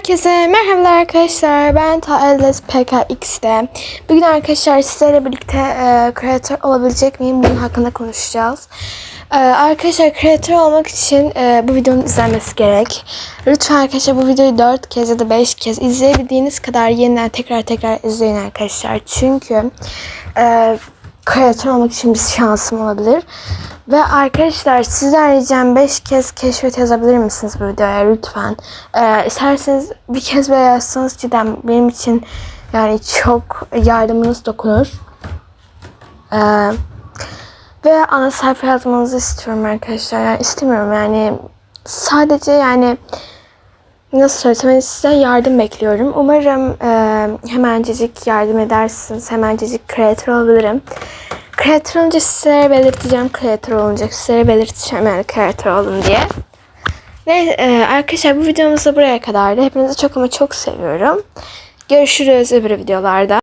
Herkese merhabalar arkadaşlar. Ben Taeldes PKX'de. Bugün arkadaşlar sizlerle birlikte e, kreatör olabilecek miyim? Bunun hakkında konuşacağız. E, arkadaşlar kreatör olmak için e, bu videonun izlenmesi gerek. Lütfen arkadaşlar bu videoyu 4 kez ya da 5 kez izleyebildiğiniz kadar yeniden tekrar tekrar izleyin arkadaşlar. Çünkü e, kreatör olmak için bir şansım olabilir. Ve arkadaşlar sizden ricam 5 kez keşfet yazabilir misiniz bu videoya lütfen. Ee, isterseniz bir kez bile yazsanız cidden benim için yani çok yardımınız dokunur. Ee, ve ana sayfa yazmanızı istiyorum arkadaşlar. Yani istemiyorum yani sadece yani nasıl söylesem hani size yardım bekliyorum. Umarım e, hemencecik yardım edersiniz. Hemencecik kreatör olabilirim. Kreatör olunca sizlere belirteceğim. Kreatör olunca sizlere belirteceğim yani kreatör olun diye. Ve e, arkadaşlar bu videomuz da buraya kadardı. Hepinizi çok ama çok seviyorum. Görüşürüz öbür videolarda.